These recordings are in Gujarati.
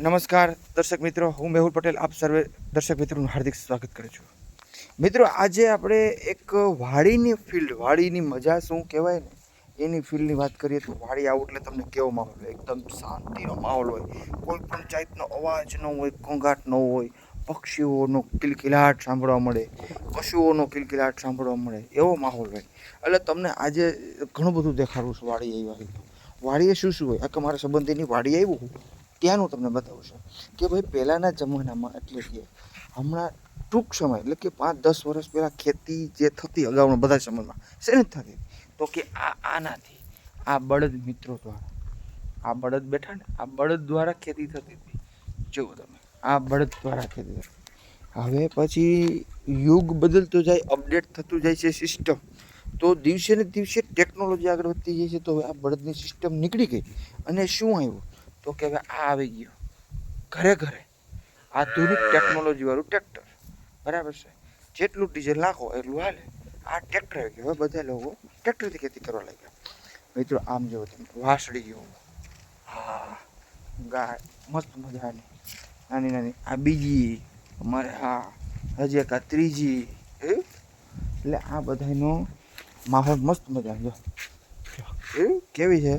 નમસ્કાર, દર્શક મિત્રો. હું મેહુલ પટેલ. આપ સર્વે દર્શક મિત્રોનું હાર્દિક સ્વાગત કરું છું. મિત્રો, આજે આપણે એક વાડીની ફિલ્ડ વાડીની મજા શું કહેવાય ને? એની ફિલ્ડની વાત કરીએ તો વાડી આવું એટલે તમને કેવો માહોલ હોય એકદમ શાંતિનો માહોલ હોય. કોઈ પણ જાતનો અવાજ ન હોય, ઘોંઘાટ ન હોય, પક્ષીઓનો કિલકિલાટ સાંભળવા મળે, પશુઓનો કિલકિલાટ સાંભળવા મળે, એવો માહોલ હોય. એટલે તમને આજે ઘણું બધું દેખાડું છું વાડી આવી વાડીએ શું શું હોય? આ કે મારા સંબંધીની વાડી આવ્યું. ત્યાંનું તમને બતાવું છું કે ભાઈ પહેલાંના જમાનામાં એટલે કે હમણાં ટૂંક સમય, એટલે કે પાંચ દસ વર્ષ પહેલાં ખેતી જે થતી અગાઉના બધા સમયમાં, શેની થતી? તો કે આ આનાથી, આ બળદ મિત્રો દ્વારા, આ બળદ બેઠા ને, આ બળદ દ્વારા ખેતી થતી હતી. જુઓ તમે, આ બળદ દ્વારા ખેતી થતી હવે પછી યુગ બદલતો જાય, અપડેટ થતું જાય છે સિસ્ટમ. તો દિવસે ને દિવસે ટેકનોલોજી આગળ વધતી જાય છે, તો હવે આ બળદની સિસ્ટમ નીકળી ગઈ. અને શું આવ્યું? તો કે હવે આ આવી ગયું. ઘરે ઘરે. આધુનિક ટેકનોલોજીવાળું ટ્રેક્ટર બરાબર છે? જેટલું ડીઝલ નાખો એટલું હાલે. આ ટ્રેક્ટર આવી ગયું. હવે બધા લોકો ટ્રેક્ટરથી ખેતી કરવા લાગ્યા. મિત્રો, આમ જો તમે, વાસળી ગયો હા. ગાય, મસ્ત મજાની. નાની નાની. આ બીજી, અમારે હા, હજી એક આ ત્રીજી. એટલે આ બધાનો માહોલ મસ્ત મજાનો. જો. કેવી છે?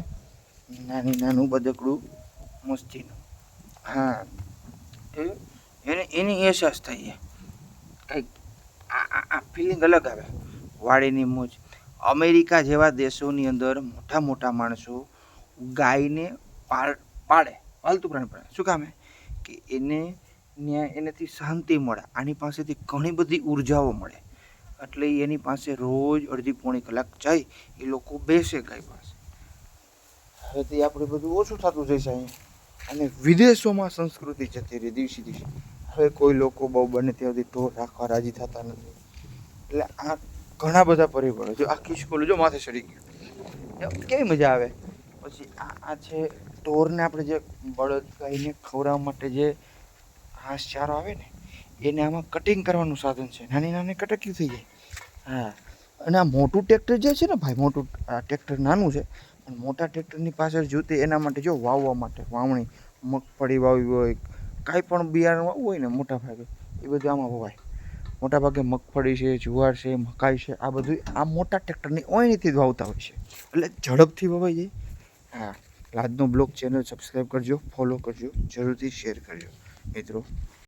નાની નાનું બદકડું. મસ્તીનું. હા. એને એની અહેસાસ થાય છે. કંઈક આ ફિલિંગ અલગ આવે. વાડીની મોજ. અમેરિકા જેવા દેશોની અંદર મોટા મોટા માણસો ગાયને પાળ પાળે પાલતુ પ્રાણી પાળે શું કામે કે એને એનાથી શાંતિ મળે. આની પાસેથી ઘણી બધી ઉર્જાઓ મળે. એટલે એની પાસે રોજ અડધી પોણી કલાક જાય એ લોકો બેસે ગાય પાસે. હવે તે આપણે બધું ઓછું થતું જશે અહીંયા. અને વિદેશોમાં સંસ્કૃતિ જતી રહી દિવસે દિવસે. હવે કોઈ લોકો બહુ બને ત્યાં સુધી ઢોર રાખવા રાજી થતા નથી. એટલે આ ઘણા બધા પરિબળો જો આખી સ્કૂલ જો માથે ચડી ગયું. કેવી મજા આવે? પછી આ આ છે ઢોરને આપણે જે બળદ ગાયને ખવડાવવા માટે જે ઘાસચારો આવે ને એને આમાં કટિંગ કરવાનું સાધન છે. નાની નાની કટકી થઈ જાય. હા. અને આ મોટું ટ્રેક્ટર જે છે ને ભાઈ મોટું આ ટ્રેક્ટર નાનું છે મોટા ટ્રેક્ટરની પાછળ જોતી એના માટે જો વાવવા માટે વાવણી, મગફળી વાવી હોય, કાંઈ પણ બિયારણ વાવવું હોય ને મોટા ભાગે, એ બધું આમાં વવાય. મોટા ભાગે મગફળી છે, જુવાર છે, મકાઈ છે, આ બધું આ મોટા ટ્રેક્ટરની ઓયણીથી જ વાવતા હોય છે. એટલે ઝડપથી વવાઈ જાય. હા આજનો બ્લોગ ચેનલ સબસ્ક્રાઈબ કરજો ફોલો કરજો, જરૂરથી શેર કરજો. મિત્રો